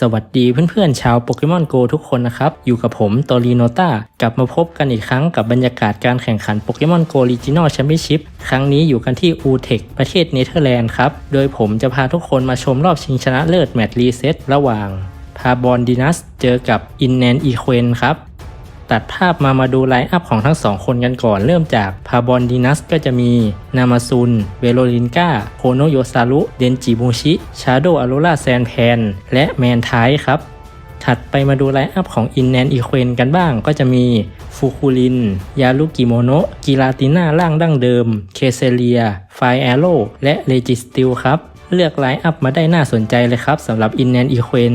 สวัสดีเพื่อนๆชาวโปเกมอนโกทุกคนนะครับ อยู่กับผมตอรีโนต้ากลับมาพบกันอีกครั้งกับบรรยากาศการแข่งขันโปเกมอนโกลีจินอลแชมเปี้ยนชิพครั้งนี้อยู่กันที่อูเทคประเทศเนเธอร์แลนด์ครับ โดยผมจะพาทุกคนมาชมรอบชิงชนะเลิศแมตช์รีเซ็ตระหว่างพาบอนดินัสเจอกับอินแนนอีเควนครับ ตัดภาพมามาดูไลน์อัพของทั้งสองคนกันก่อนเริ่มจากพาบอนดินัสก็จะมี นามาซุน เวโรลินกาโคโนโยซารุ เดนจิมูชิ ชาโดอารูราแซนแพน และแมนไทครับ ถัดไปมาดูไลน์อัพของอินแนนอีเควนกันบ้างก็จะมีฟูคูริน ยาลุกิโมโนะกิลาติน่าร่างดั้งเดิม เคเซเลีย ไฟแอโร่และเลจิสติลครับ เลือกไลน์อัพมาได้น่าสนใจเลยครับสำหรับอินแนนอีเควน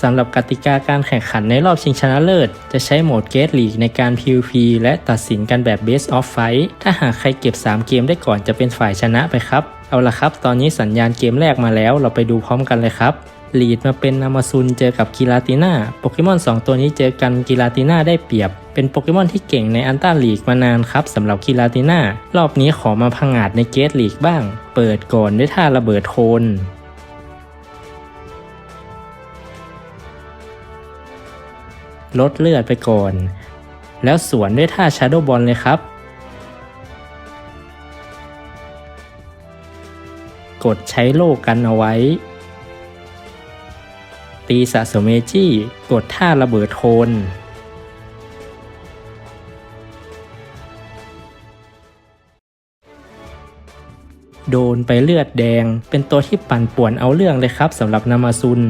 สำหรับกติกาการแข่งขันในรอบชิงชนะเลิศ จะใช้โหมดเกตลีกในการ PVP และตัดสินกันแบบ Best of Fight ถ้าหากใครเก็บ 3 เกมได้ก่อนจะเป็นฝ่ายชนะไปครับ เอาละครับ ตอนนี้สัญญาณเกมแรกมาแล้ว เราไปดูพร้อมกันเลยครับลีดมาเป็นนามาซุนเจอกับกิลาติน่าโปเกมอน 2 ตัวนี้เจอกันกิลาติน่าได้เปรียบ เป็นโปเกมอนที่เก่งในอันต้าลีกมานานครับสำหรับกิลาติน่ารอบนี้ขอมาพังอาจในเกตลีกบ้าง เปิดก่อนด้วยท่าระเบิดโคน ลดเลือดไปก่อน แล้วสวนด้วยท่าชาโดบอลเลยครับ กดใช้โล่กันเอาไว้ ตีสะสมเมจี้กดท่าระเบิดโทนโดนไปเลือดแดง เป็นตัวที่ปั่นป่วนเอาเรื่องเลยครับสำหรับนามาซุน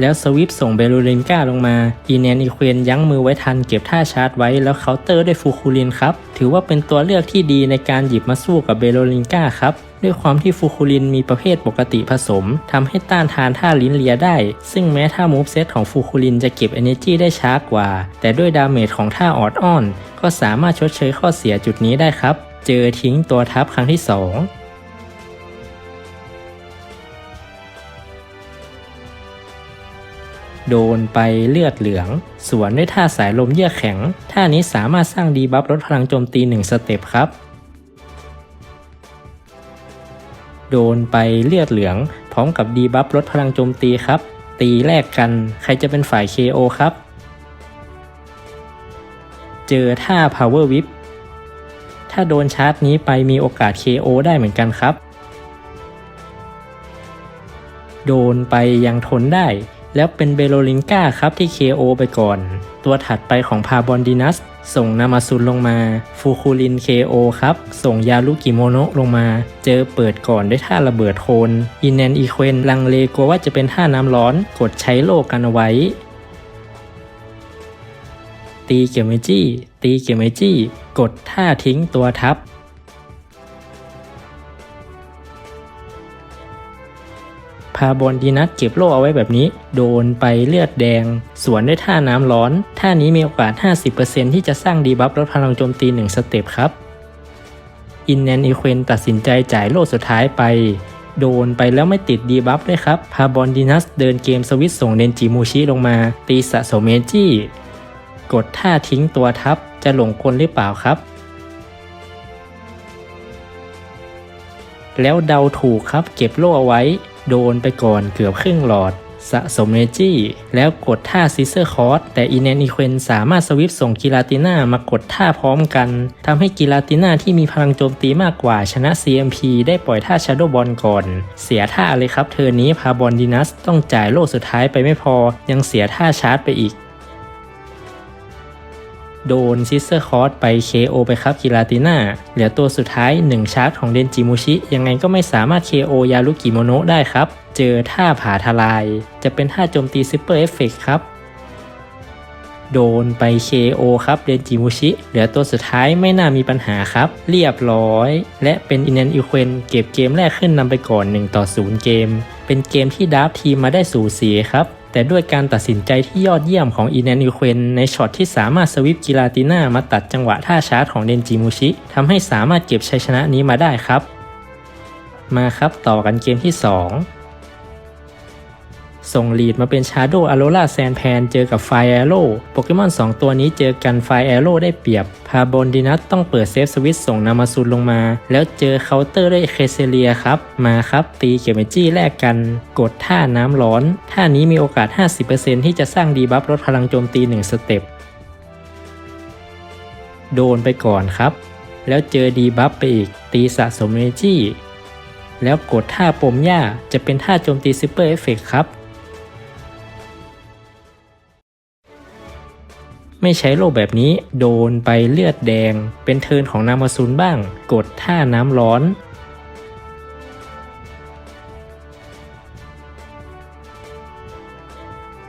แล้วสวิปส่งเบลูรินกาลงมา อีแนนอีเควนยั้งมือไว้ทันเก็บท่าชาร์จไว้แล้วเคาน์เตอร์ด้วยฟูคูรินครับ ถือว่าเป็นตัวเลือกที่ดีในการหยิบมาสู้กับเบลูรินกาครับด้วยความที่ฟูคูรินมีประเภทปกติผสมทำให้ต้านทานท่าลิ้นเลียได้ ซึ่งแม้ท่ามูฟเซตของฟูคูรินจะเก็บ Energy ได้ช้ากว่า แต่ด้วยดาเมจของท่าออดอ้อน ก็สามารถชดเชยข้อเสียจุดนี้ได้ครับ เจอทิ้งตัวทับครั้งที่ 2 โดนไปเลือดเหลือง สวนด้วยท่าสายลมเยือกแข็ง ท่านี้สามารถสร้างดีบัฟลดพลังโจมตี 1 สเต็ปครับ โดนไปเลือดเหลือง พร้อมกับดีบัฟลดพลังโจมตีครับ ตีแลกกัน ใครจะเป็นฝ่าย KO ครับ เจอท่า Power Whip ถ้าโดนชาร์จนี้ไปมีโอกาส KO ได้เหมือนกันครับ โดนไปยังทนได้ แล้วเป็นเบโลลิงกาครับที่ KO ไปก่อน ตัวถัดไปของพาบอนดินัส ส่งนามาซุนลงมา ฟูคูริน KO ครับ ส่งยาลุกิโมโนะลงมา เจอเปิดก่อนด้วยท่าระเบิดโคนอินแนนอีเควนลังเลกลัวว่าจะเป็นท่าน้ำร้อนกดใช้โลกันเอาไว้ ตีเกียวเมจี้ตีเกียวเมจี้กดท่าทิ้งตัวทับ พาบอลดีนัทเก็บโล่เอาไว้แบบนี้ โดนไปเลือดแดง สวนด้วยท่าน้ำร้อน ท่านี้มีโอกาส 50%ที่จะสร้างดีบัฟลดพลังโจมตี 1 สเต็ปครับ อินแนนอีเควนตัดสินใจจ่ายโล่สุดท้ายไป โดนไปแล้วไม่ติดดีบัฟด้วยครับ พาบอลดีนัสเดินเกมสวิตส่งเดนจิมูชิลงมา ตีสะสมเมจี้ กดท่าทิ้งตัวทับ จะหลงกลหรือเปล่าครับแล้วเดาถูกครับเก็บโล่เอาไว้ โดนไปก่อนเกือบครึ่งหลอด สะสมเนจี้ แล้วกดท่าซิเซอร์คอร์สแต่อีเนนอีเควนสามารถสวิฟส่งกิลาติน่ามากดท่าพร้อมกันทำให้กิลาติน่าที่มีพลังโจมตีมากกว่าชนะ CMP ได้ปล่อยท่าชาโดบอลก่อน เสียท่าเลยครับเธอนี้พาบอลดินัสต้องจ่ายโลกสุดท้ายไปไม่พอ ยังเสียท่าชาร์จไปอีก โดนซิสเตอร์คอร์สไป KO ไปครับกิลาติน่าเหลือตัวสุดท้าย 1 ชาร์จของเดนจิมูชิ ยังไงก็ไม่สามารถ KO ยาลุกิโมโนะได้ครับ เจอท่าผาทลาย จะเป็นท่าโจมตีซิปเปอร์เอฟเฟกครับ โดนไป KO ครับเดนจิมูชิ เหลือตัวสุดท้ายไม่น่ามีปัญหาครับ เรียบร้อย และเป็นอินแนนอีเควนเก็บเกมแรกขึ้นนำไปก่อน 1 ต่อ 0 เกม เป็นเกมที่ดาร์ฟทีมมาได้สูสีครับ แต่ด้วยการตัดสินใจที่ยอดเยี่ยมของอีแนนิเควนในช็อตที่สามารถสวิปกิลาติน่ามาตัดจังหวะท่าชาร์จของเดนจิมูชิทำให้สามารถเก็บชัยชนะนี้มาได้ครับ มาครับต่อกันเกมที่ 2 ส่งลีดมาเป็น Shadow a l o r a s a n d p a n เจอกับ Fire Arrow โปเกมอน 2 ตัวนี้เจอกัน Fire Arrow ได้เปรียบ พาบอนดินัสต้องเปิดเซฟสวิตส่งนามาซุนลงมา แล้วเจอเคาน์เตอร์ด้วยเคเซเลียครับ มาครับตีเกียวเมจี้แลกกัน กดท่าน้ำร้อน ท่านี้มีโอกาส 50%ที่จะสร้างดีบัฟลดพลังโจมตี 1 สเต็ป โดนไปก่อนครับ แล้วเจอดีบัฟไปอีก ตีสะสมเนจี้แล้วกดท่าปมหญ้าจะเป็นท่าโจมตีซิปเปอร์เอฟเฟกครับ ไม่ใช้โลแบบนี้โดนไปเลือดแดง เป็นเทินของนามาซุนบ้าง กดท่าน้ำร้อน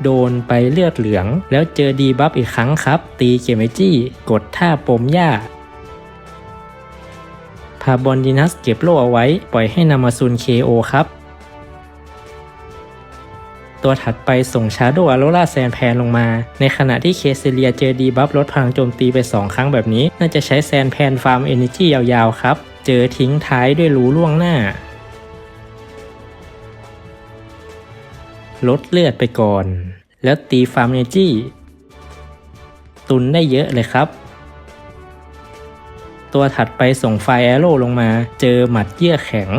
โดนไปเลือดเหลือง แล้วเจอดีบัฟอีกครั้งครับ ตีเกมเมจี้ กดท่าปมหญ้าพาบอนดินัสเก็บโล่เอาไว้ ปล่อยให้นามาซุน KO ครับ ตัวถัดไปส่งชาโดอาโรราแซนแพนลงมา ในขณะที่เคเซเลียเจอดีบัฟลดพลังโจมตีไป 2 ครั้งแบบนี้ น่าจะใช้แซนแพนฟาร์มเอเนจียาวๆครับ เจอทิ้งท้ายด้วยรูล่วงหน้า ลดเลือดไปก่อน แล้วตีฟาร์มเอเนจีตุนได้เยอะเลยครับตัวถัดไปส่งไฟแอโร่ลงมา เจอหมัดเยื่อแข็ง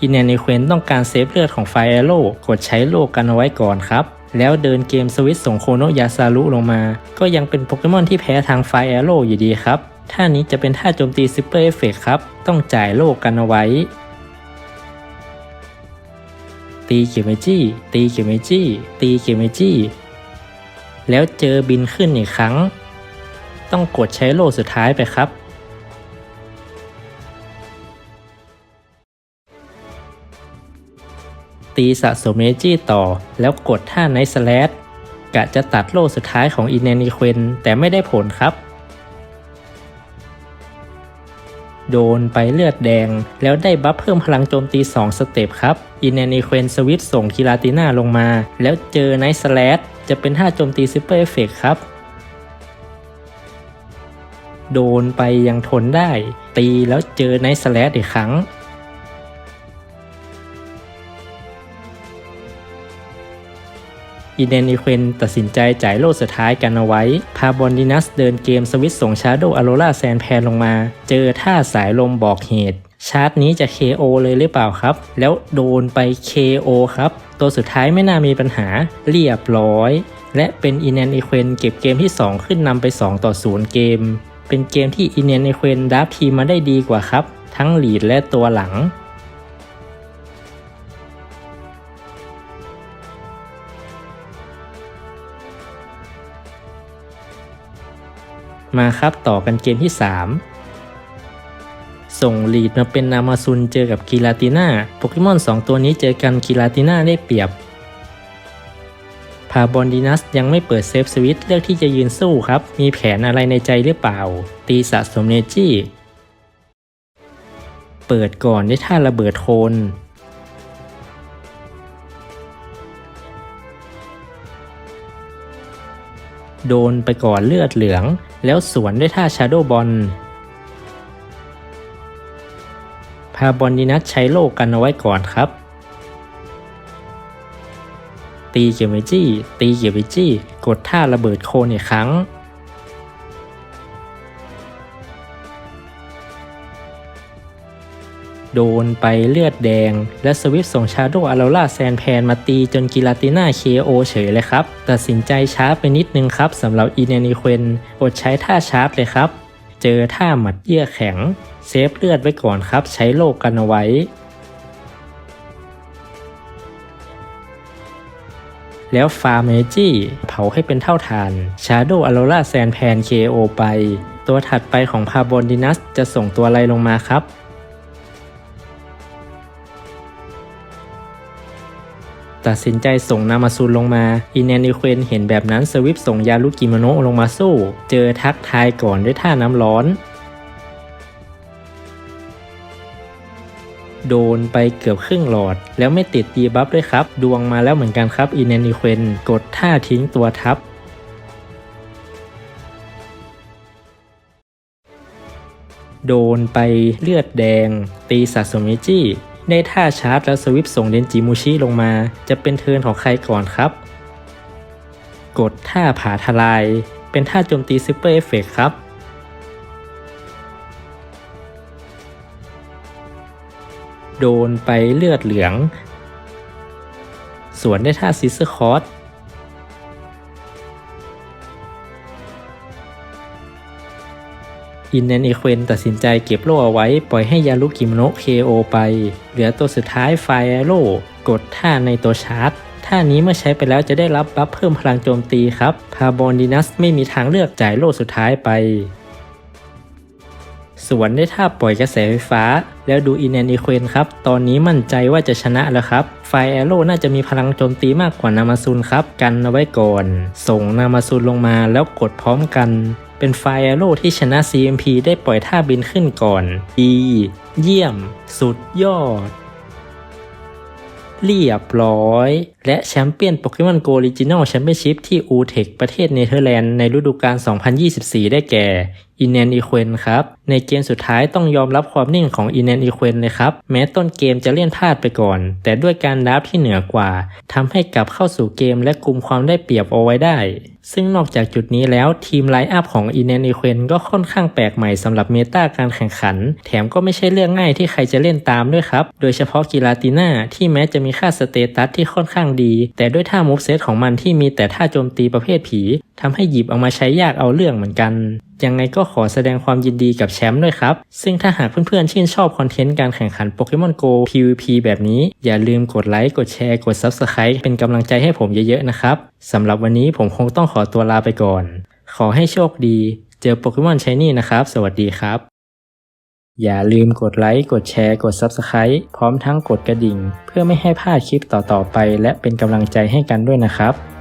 อินเนนิเควนต้องการเซฟเลือดของไฟแอโร่กดใช้โลกันเอาไว้ก่อนครับ แล้วเดินเกมสวิตส่งโคโนยาซารุลงมา ก็ยังเป็นโปเกมอนที่แพ้ทางไฟแอโร่อยู่ดีครับท่านี้จะเป็นท่าโจมตีซิปเปอร์เอฟเฟกครับ ต้องจ่ายโลกันเอาไว้ ตีเกียวเมจี้ ตีเกียวเมจี้ ตีเกียวเมจี้ แล้วเจอบินขึ้นอีกครั้ง ต้องกดใช้โลสุดท้ายไปครับ ตีสะสมเนจี้ต่อ แล้วกดท่าไนสแลดกะจะตัดโล่สุดท้ายของอินเนนิเควนแต่ไม่ได้ผลครับ โดนไปเลือดแดง แล้วได้บัฟเพิ่มพลังโจมตี 2 สเต็ปครับ อินเนนิเควนสวิตส่งคิราติน่าลงมา แล้วเจอไนสแลดจะเป็นท่าโจมตีซิปเปอร์เอฟเฟกครับโดนไปยังทนได้ ตีแล้วเจอไนสแลดอีกครั้ง อินเดนิเควนตัดสินใจจ่ายโล่สุดท้ายกันเอาไว้ พาบอนดินัสเดินเกมสวิตส่งชาร์โดอโรราแซนแพนลงมา เจอท่าสายลมบอกเหตุ ชาร์จนี้จะ KO เลยหรือเปล่าครับ แล้วโดนไป KO ครับ ตัวสุดท้ายไม่น่ามีปัญหาเรียบร้อย และเป็นอินเนนิเควนเก็บเกมที่ 2 ขึ้นนำไป 2 ต่อ 0 เกม เป็นเกมที่อินเนนิเควนดับทีมมาได้ดีกว่าครับ ทั้งหลีดและตัวหลัง มาครับต่อกันเกมที่ 3 ส่งลีดมาเป็นนามาซุนเจอกับกิลาติน่าโปเกมอน 2 ตัวนี้เจอกันกิลาติน่าได้เปรียบ พาบอนดินัสยังไม่เปิดเซฟสวิตเลือกที่จะยืนสู้ครับ มีแผนอะไรในใจหรือเปล่า ตีสะสมเนจี้ เปิดก่อนด้วยท่าระเบิดโคนโดนไปก่อนเลือดเหลือง แล้วสวนด้วยท่าชาโดบอลพาบอลดีนัทใช้โลกกันเอาไว้ก่อนครับ ตีเกียวเวจี้ตีเกียวเวจี้ กดท่าระเบิดโคนอีกครั้ง โดนไปเลือดแดง และสวิฟส่งชาโดอาราล่าแซนแพนมาตีจนกิลาติน่าเคโอเฉยเลยครับ ตัดสินใจช้าไปนิดนึงครับสำหรับอีเนนิเควนอดใช้ท่าชาร์จเลยครับ เจอท่าหมัดเยื่อแข็ง เซฟเลือดไว้ก่อนครับ ใช้โลกกันเอาไว้แล้วฟาร์เมจี้เผาให้เป็นเท่าฐาน Shadow a u r o r a s a n d p a n KO ไป ตัวถัดไปของพาบอนดินัสจะส่งตัวอะไรลงมาครับ ตัดสินใจส่งนามาซูนลงมา อินเนนิเควนเห็นแบบนั้นสวิปส่งยาลุกิโมโนะลงมาสู้ เจอทักทายก่อนด้วยท่าน้ำร้อน โดนไปเกือบครึ่งหลอด แล้วไม่ติดดีบัฟด้วยครับ ดวงมาแล้วเหมือนกันครับอินเนนิเควนกดท่าทิ้งตัวทับโดนไปเลือดแดง ตีสะสมเนจี้ ในท่าชาร์จและสวิปส่งเดนจิมูชิลงมา จะเป็นเทิร์นของใครก่อนครับ กดท่าผาทลาย เป็นท่าโจมตีซูเปอร์เอฟเฟกครับ โดนไปเลือดเหลือง ส่วนได้ท่าซิสเซอร์คอร์ อินแอนอีเควนตัดสินใจเก็บโล่เอาไว้ ปล่อยให้ยาลุกิมโนะเคโอไป เหลือตัวสุดท้ายไฟแอโร่กดท่าในตัวชาร์จท่านี้เมื่อใช้ไปแล้วจะได้รับบัฟเพิ่มพลังโจมตีครับ พาบอนดินัสไม่มีทางเลือกจ่ายโล่สุดท้ายไป สวนได้ท่าปล่อยกระแสไฟฟ้า แล้วดูอินแอนอีเควนครับ ตอนนี้มั่นใจว่าจะชนะแล้วครับ ไฟแอโร่น่าจะมีพลังโจมตีมากกว่านามาซุนครับ กันเอาไว้ก่อน ส่งนามาซุนลงมาแล้วกดพร้อมกัน เป็นไฟแอโร่ที่ชนะ CMP ได้ปล่อยท่าบินขึ้นก่อน ดี เยี่ยม สุดยอด เรียบร้อย และแชมเปี้ยนโปเกมอนโกลิจินอลแชมเปี้ยนชิพที่อูเทคประเทศเนเธอร์แลนด์ในฤดูกาล 2024 ได้แก่ อินแอนอีเควนครับ ในเกมสุดท้ายต้องยอมรับความนิ่งของอินแอนอีเควนเลยครับ แม้ต้นเกมจะเลี่ยนพลาดไปก่อน แต่ด้วยการดับที่เหนือกว่าทำให้กลับเข้าสู่เกมและกลุ่มความได้เปรียบเอาไว้ได้ ซึ่งนอกจากจุดนี้แล้วทีมไลน์อัพของอินแอนอีเควนก็ค่อนข้างแปลกใหม่สำหรับเมตาการแข่งขัน แถมก็ไม่ใช่เรื่องง่ายที่ใครจะเล่นตามด้วยครับ โดยเฉพาะกิลาติน่าที่แม้จะมีค่าสเตตัสที่ค่อนข้างดี แต่ด้วยท่ามูฟเซตของมันที่มีแต่ท่าโจมตีประเภทผี ทำให้หยิบเอามาใช้ยากเอาเรื่องเหมือนกัน ยังไงก็ขอแสดงความยินดีกับแชมป์ด้วยครับ ซึ่งถ้าหากเพื่อนๆชื่นชอบคอนเทนต์การแข่งขันโปเกมอนโก PVP แบบนี้ อย่าลืมกดไลค์ กดแชร์ กด Subscribe เป็นกำลังใจให้ผมเยอะๆนะครับสำหรับวันนี้ผมคงต้องขอตัวลาไปก่อน ขอให้โชคดี เจอโปเกมอนช h นี่นะครับ สวัสดีครับ อย่าลืมกดไลค์ กดแชร์ กด Subscribe พร้อมทั้งกดกระดิ่ง เพื่อไม่ให้พลาดคลิปต่อๆไป และเป็นกำลังใจให้กันด้วยนะครับ